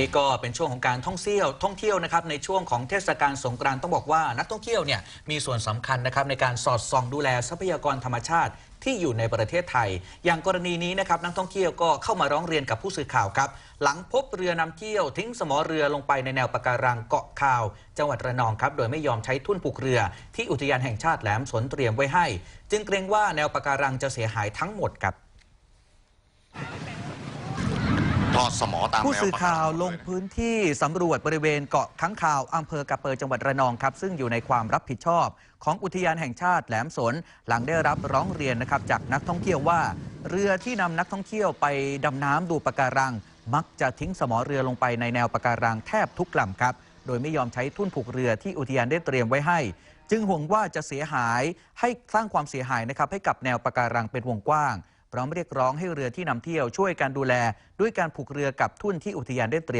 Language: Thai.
นี้ก็เป็นช่วงของการท่องเที่ยวท่องเที่ยวนะครับในช่วงของเทศกาลสงกรานต์ต้องบอกว่านักท่องเที่ยวเนี่ยมีส่วนสำคัญนะครับในการสอดส่องดูแลทรัพยากรธรรมชาติที่อยู่ในประเทศไทย อย่างกรณีนี้นะครับนักท่องเที่ยวก็เข้ามาร้องเรียนกับผู้สื่อข่าวครับ หลังพบเรือนำเที่ยวทิ้งสมอเรือลงไปในแนวปะการังเกาะคาว จังหวัดระนองครับโดยไม่ยอมใช้ทุ่นผูกเรือ ที่อุทยานแห่งชาติแหลมสนเตรียมไว้ให้ จึงเกรงว่าแนวปะการังจะเสียหายทั้งหมดครับ ทอด สมอตามผู้สื่อข่าวลงพื้นที่สำรวจบริเวณเกาะค้างคาวอำเภอกระเปอจังหวัดระนองครับ ซึ่งอยู่ในความรับผิดชอบ ของอุทยานแห่งชาติแหลมสน หลังได้รับร้องเรียนนะครับจากนักท่องเที่ยวว่า เรือที่นำนักท่องเที่ยวไปดำน้ำดูปะการัง มักจะทิ้งสมอเรือลงไปในแนวปะการังแทบทุกลำครับ โดยไม่ยอมใช้ทุ่นผูกเรือที่อุทยานได้เตรียมไว้ให้ จึงห่วงว่าจะเสียหายให้สร้างความเสียหายนะครับให้กับแนวปะการังเป็นวงกว้าง พร้อมเรียกร้องให้เรือที่นำเที่ยวช่วยการดูแล ด้วยการผูกเรือกับทุ่นที่อุทยานได้เตรียม